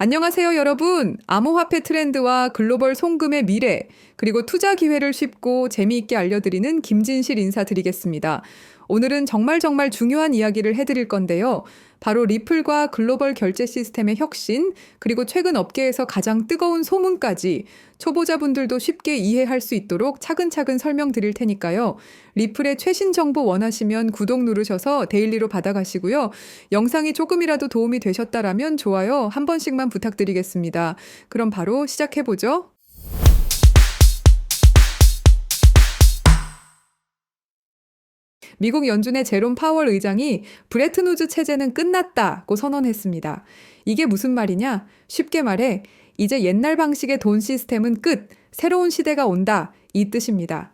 안녕하세요, 여러분. 암호화폐 트렌드와 글로벌 송금의 미래, 그리고 투자 기회를 쉽고 재미있게 알려드리는 김진실 인사드리겠습니다. 오늘은 정말 정말 중요한 이야기를 해드릴 건데요. 바로 리플과 글로벌 결제 시스템의 혁신, 그리고 최근 업계에서 가장 뜨거운 소문까지 초보자분들도 쉽게 이해할 수 있도록 차근차근 설명드릴 테니까요. 리플의 최신 정보 원하시면 구독 누르셔서 데일리로 받아가시고요. 영상이 조금이라도 도움이 되셨다라면 좋아요 한 번씩만 부탁드리겠습니다. 그럼 바로 시작해보죠. 미국 연준의 제롬 파월 의장이 브레트누즈 체제는 끝났다고 선언했습니다. 이게 무슨 말이냐? 쉽게 말해 이제 옛날 방식의 돈 시스템은 끝, 새로운 시대가 온다 이 뜻입니다.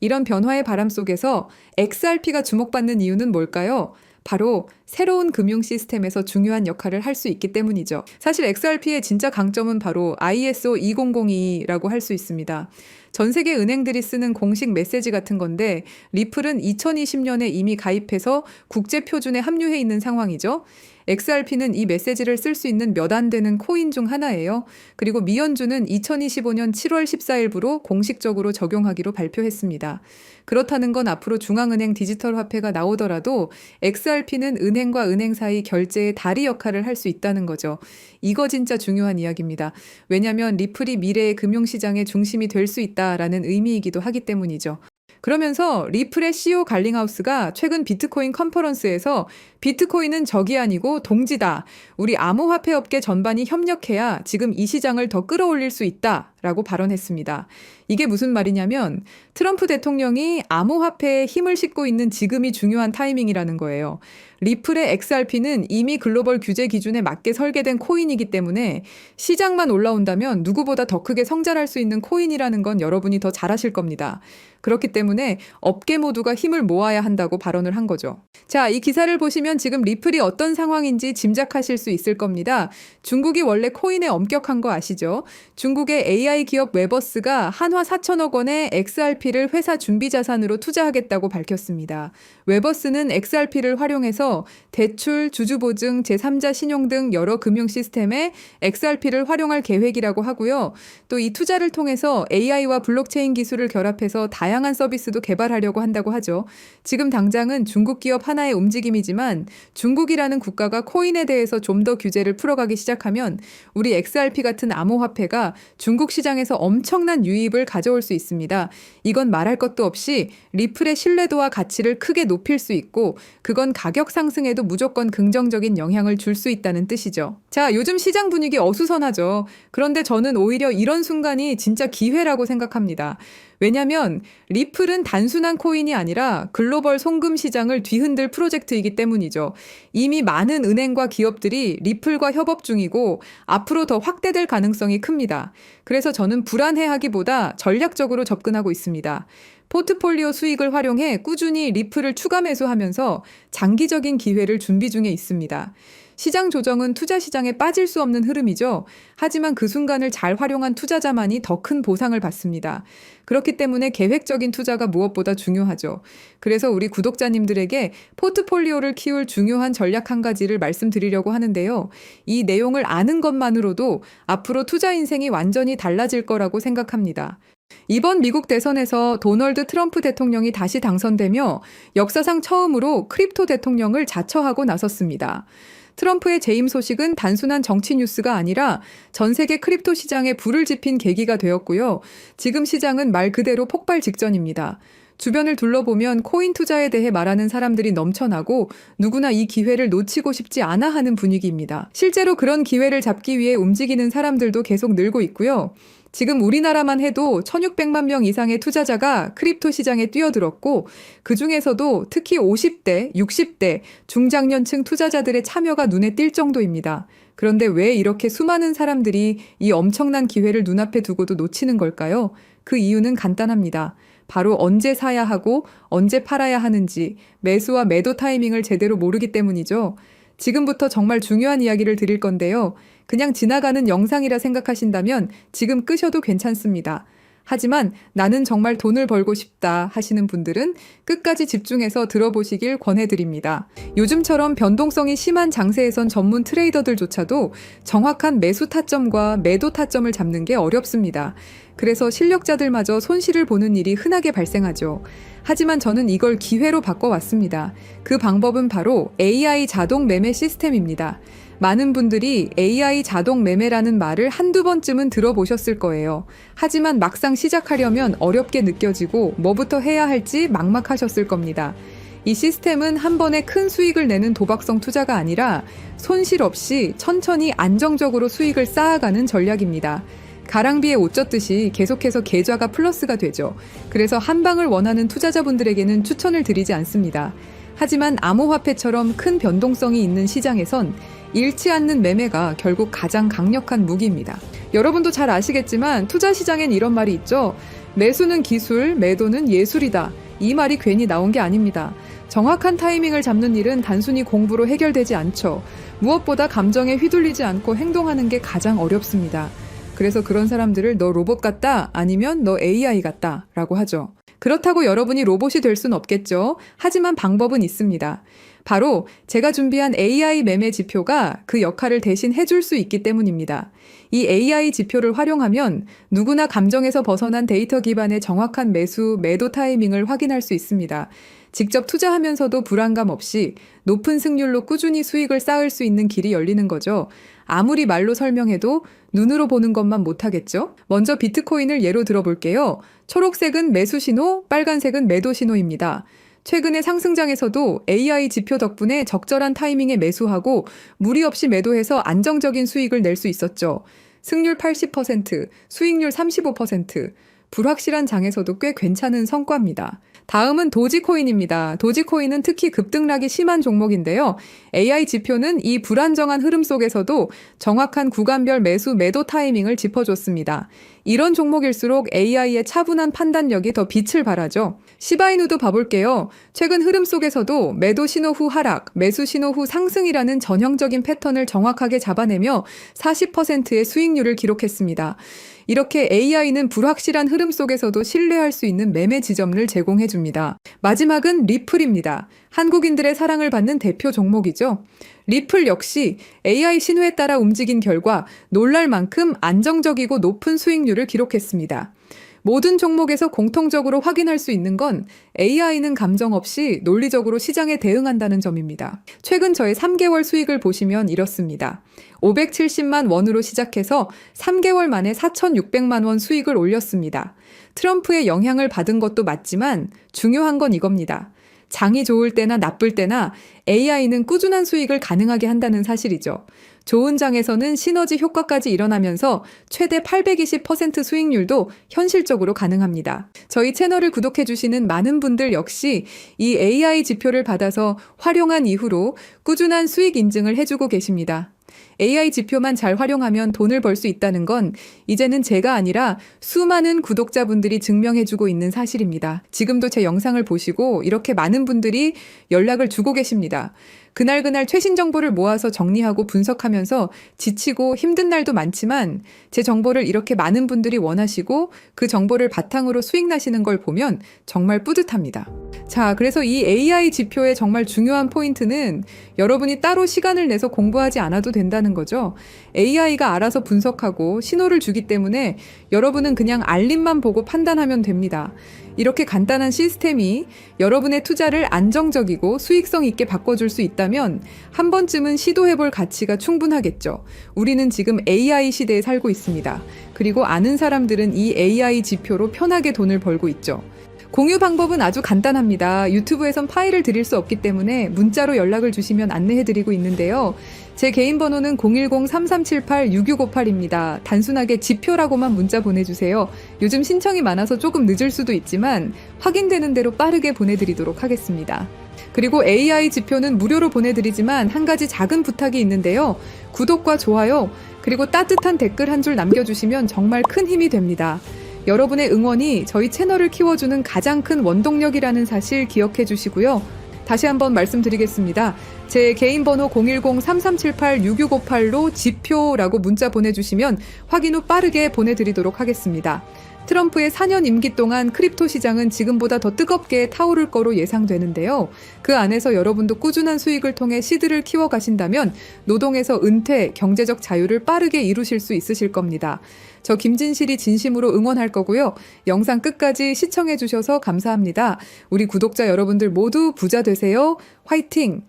이런 변화의 바람 속에서 XRP가 주목받는 이유는 뭘까요? 바로 새로운 금융 시스템에서 중요한 역할을 할 수 있기 때문이죠. 사실 XRP의 진짜 강점은 바로 ISO 2002라고 할 수 있습니다. 전 세계 은행들이 쓰는 공식 메시지 같은 건데 리플은 2020년에 이미 가입해서 국제 표준에 합류해 있는 상황이죠. XRP는 이 메시지를 쓸 수 있는 몇 안 되는 코인 중 하나예요. 그리고 미연주는 2025년 7월 14일부로 공식적으로 적용하기로 발표했습니다. 그렇다는 건 앞으로 중앙은행 디지털 화폐가 나오더라도 XRP는 은행과 은행 사이 결제의 다리 역할을 할 수 있다는 거죠. 이거 진짜 중요한 이야기입니다. 왜냐하면 리플이 미래의 금융시장의 중심이 될 수 있다라는 의미이기도 하기 때문이죠. 그러면서 리플의 CEO 갈링하우스가 최근 비트코인 컨퍼런스에서 비트코인은 적이 아니고 동지다. 우리 암호화폐 업계 전반이 협력해야 지금 이 시장을 더 끌어올릴 수 있다. 라고 발언했습니다. 이게 무슨 말이냐면 트럼프 대통령이 암호화폐에 힘을 싣고 있는 지금이 중요한 타이밍이라는 거예요. 리플의 XRP는 이미 글로벌 규제 기준에 맞게 설계된 코인이기 때문에 시장만 올라온다면 누구보다 더 크게 성장할 수 있는 코인이라는 건 여러분이 더잘 아실 겁니다. 그렇기 때문에 업계 모두가 힘을 모아야 한다고 발언을 한 거죠. 자, 이 기사를 보시면 지금 리플이 어떤 상황인지 짐작하실 수 있을 겁니다. 중국이 원래 코인에 엄격한 거 아시죠? 중국의 AI 기업 웨버스가 한화 4천억 원의 XRP를 회사 준비 자산으로 투자하겠다고 밝혔습니다. 웨버스는 XRP를 활용해서 대출, 주주보증, 제3자 신용 등 여러 금융 시스템에 XRP를 활용할 계획이라고 하고요. 또 이 투자를 통해서 AI와 블록체인 기술을 결합해서 다양한 서비스도 개발하려고 한다고 하죠. 지금 당장은 중국 기업 하나의 움직임이지만 중국이라는 국가가 코인에 대해서 좀 더 규제를 풀어가기 시작하면 우리 XRP 같은 암호화폐가 중국 시장 에서 엄청난 유입을 가져올 수 있습니다. 이건 말할 것도 없이 리플의 신뢰도와 가치를 크게 높일 수 있고 그건 가격 상승에도 무조건 긍정적인 영향을 줄 수 있다는 뜻이죠. 자, 요즘 시장 분위기 어수선하죠. 그런데 저는 오히려 이런 순간이 진짜 기회라고 생각합니다. 왜냐면 리플은 단순한 코인이 아니라 글로벌 송금 시장을 뒤흔들 프로젝트이기 때문이죠. 이미 많은 은행과 기업들이 리플과 협업 중이고 앞으로 더 확대될 가능성이 큽니다. 그래서 저는 불안해하기보다 전략적으로 접근하고 있습니다. 포트폴리오 수익을 활용해 꾸준히 리플을 추가 매수하면서 장기적인 기회를 준비 중에 있습니다. 시장 조정은 투자 시장에 빠질 수 없는 흐름이죠. 하지만 그 순간을 잘 활용한 투자자만이 더 큰 보상을 받습니다. 그렇기 때문에 계획적인 투자가 무엇보다 중요하죠. 그래서 우리 구독자님들에게 포트폴리오를 키울 중요한 전략 한 가지를 말씀드리려고 하는데요. 이 내용을 아는 것만으로도 앞으로 투자 인생이 완전히 달라질 거라고 생각합니다. 이번 미국 대선에서 도널드 트럼프 대통령이 다시 당선되며 역사상 처음으로 크립토 대통령을 자처하고 나섰습니다. 트럼프의 재임 소식은 단순한 정치 뉴스가 아니라 전 세계 크립토 시장에 불을 지핀 계기가 되었고요. 지금 시장은 말 그대로 폭발 직전입니다. 주변을 둘러보면 코인 투자에 대해 말하는 사람들이 넘쳐나고 누구나 이 기회를 놓치고 싶지 않아 하는 분위기입니다. 실제로 그런 기회를 잡기 위해 움직이는 사람들도 계속 늘고 있고요. 지금 우리나라만 해도 1600만 명 이상의 투자자가 크립토 시장에 뛰어들었고 그 중에서도 특히 50대, 60대 중장년층 투자자들의 참여가 눈에 띌 정도입니다. 그런데 왜 이렇게 수많은 사람들이 이 엄청난 기회를 눈앞에 두고도 놓치는 걸까요? 그 이유는 간단합니다. 바로 언제 사야 하고 언제 팔아야 하는지 매수와 매도 타이밍을 제대로 모르기 때문이죠. 지금부터 정말 중요한 이야기를 드릴 건데요. 그냥 지나가는 영상이라 생각하신다면 지금 끄셔도 괜찮습니다. 하지만 나는 정말 돈을 벌고 싶다 하시는 분들은 끝까지 집중해서 들어보시길 권해드립니다. 요즘처럼 변동성이 심한 장세에선 전문 트레이더들조차도 정확한 매수 타점과 매도 타점을 잡는 게 어렵습니다. 그래서 실력자들마저 손실을 보는 일이 흔하게 발생하죠. 하지만 저는 이걸 기회로 바꿔왔습니다. 그 방법은 바로 AI 자동 매매 시스템입니다. 많은 분들이 AI 자동 매매라는 말을 한두 번쯤은 들어보셨을 거예요. 하지만 막상 시작하려면 어렵게 느껴지고 뭐부터 해야 할지 막막하셨을 겁니다. 이 시스템은 한 번에 큰 수익을 내는 도박성 투자가 아니라 손실 없이 천천히 안정적으로 수익을 쌓아가는 전략입니다. 가랑비에 옷 젖듯이 계속해서 계좌가 플러스가 되죠. 그래서 한 방을 원하는 투자자분들에게는 추천을 드리지 않습니다. 하지만 암호화폐처럼 큰 변동성이 있는 시장에선 잃지 않는 매매가 결국 가장 강력한 무기입니다. 여러분도 잘 아시겠지만 투자 시장엔 이런 말이 있죠. 매수는 기술, 매도는 예술이다. 이 말이 괜히 나온 게 아닙니다. 정확한 타이밍을 잡는 일은 단순히 공부로 해결되지 않죠. 무엇보다 감정에 휘둘리지 않고 행동하는 게 가장 어렵습니다. 그래서 그런 사람들을 너 로봇 같다 아니면 너 AI 같다 라고 하죠. 그렇다고 여러분이 로봇이 될 순 없겠죠. 하지만 방법은 있습니다. 바로 제가 준비한 AI 매매 지표가 그 역할을 대신 해줄 수 있기 때문입니다. 이 AI 지표를 활용하면 누구나 감정에서 벗어난 데이터 기반의 정확한 매수, 매도 타이밍을 확인할 수 있습니다. 직접 투자하면서도 불안감 없이 높은 승률로 꾸준히 수익을 쌓을 수 있는 길이 열리는 거죠. 아무리 말로 설명해도 눈으로 보는 것만 못하겠죠? 먼저 비트코인을 예로 들어볼게요. 초록색은 매수 신호, 빨간색은 매도 신호입니다. 최근의 상승장에서도 AI 지표 덕분에 적절한 타이밍에 매수하고 무리 없이 매도해서 안정적인 수익을 낼 수 있었죠. 승률 80%, 수익률 35%, 불확실한 장에서도 꽤 괜찮은 성과입니다. 다음은 도지코인입니다. 도지코인은 특히 급등락이 심한 종목인데요. AI 지표는 이 불안정한 흐름 속에서도 정확한 구간별 매수 매도 타이밍을 짚어줬습니다. 이런 종목일수록 AI의 차분한 판단력이 더 빛을 발하죠. 시바이누도 봐볼게요. 최근 흐름 속에서도 매도 신호 후 하락, 매수 신호 후 상승이라는 전형적인 패턴을 정확하게 잡아내며 40%의 수익률을 기록했습니다. 이렇게 AI는 불확실한 흐름 속에서도 신뢰할 수 있는 매매 지점을 제공해 줍니다. 마지막은 리플입니다. 한국인들의 사랑을 받는 대표 종목이죠. 리플 역시 AI 신호에 따라 움직인 결과 놀랄 만큼 안정적이고 높은 수익률을 기록했습니다. 모든 종목에서 공통적으로 확인할 수 있는 건 AI는 감정 없이 논리적으로 시장에 대응한다는 점입니다. 최근 저의 3개월 수익을 보시면 이렇습니다. 570만 원으로 시작해서 3개월 만에 4,600만 원 수익을 올렸습니다. 트럼프의 영향을 받은 것도 맞지만 중요한 건 이겁니다. 장이 좋을 때나 나쁠 때나 AI는 꾸준한 수익을 가능하게 한다는 사실이죠. 좋은 장에서는 시너지 효과까지 일어나면서 최대 820% 수익률도 현실적으로 가능합니다. 저희 채널을 구독해주시는 많은 분들 역시 이 AI 지표를 받아서 활용한 이후로 꾸준한 수익 인증을 해주고 계십니다. AI 지표만 잘 활용하면 돈을 벌 수 있다는 건 이제는 제가 아니라 수많은 구독자분들이 증명해주고 있는 사실입니다. 지금도 제 영상을 보시고 이렇게 많은 분들이 연락을 주고 계십니다. 그날그날 최신 정보를 모아서 정리하고 분석하면서 지치고 힘든 날도 많지만 제 정보를 이렇게 많은 분들이 원하시고 그 정보를 바탕으로 수익 나시는 걸 보면 정말 뿌듯합니다. 자, 그래서 이 AI 지표의 정말 중요한 포인트는 여러분이 따로 시간을 내서 공부하지 않아도 된다는 거죠. AI가 알아서 분석하고 신호를 주기 때문에 여러분은 그냥 알림만 보고 판단하면 됩니다. 이렇게 간단한 시스템이 여러분의 투자를 안정적이고 수익성 있게 바꿔줄 수 있다면 한 번쯤은 시도해볼 가치가 충분하겠죠. 우리는 지금 AI 시대에 살고 있습니다. 그리고 아는 사람들은 이 AI 지표로 편하게 돈을 벌고 있죠. 공유 방법은 아주 간단합니다. 유튜브에선 파일을 드릴 수 없기 때문에 문자로 연락을 주시면 안내해드리고 있는데요. 제 개인 번호는 010-3378-6658입니다. 단순하게 지표라고만 문자 보내주세요. 요즘 신청이 많아서 조금 늦을 수도 있지만 확인되는 대로 빠르게 보내드리도록 하겠습니다. 그리고 AI 지표는 무료로 보내드리지만 한 가지 작은 부탁이 있는데요. 구독과 좋아요, 그리고 따뜻한 댓글 한 줄 남겨주시면 정말 큰 힘이 됩니다. 여러분의 응원이 저희 채널을 키워주는 가장 큰 원동력이라는 사실 기억해 주시고요. 다시 한번 말씀드리겠습니다. 제 개인 번호 010-3378-6658로 지표라고 문자 보내주시면 확인 후 빠르게 보내드리도록 하겠습니다. 트럼프의 4년 임기 동안 크립토 시장은 지금보다 더 뜨겁게 타오를 거로 예상되는데요. 그 안에서 여러분도 꾸준한 수익을 통해 시드를 키워 가신다면 노동에서 은퇴, 경제적 자유를 빠르게 이루실 수 있으실 겁니다. 저 김진실이 진심으로 응원할 거고요. 영상 끝까지 시청해 주셔서 감사합니다. 우리 구독자 여러분들 모두 부자 되세요. 화이팅!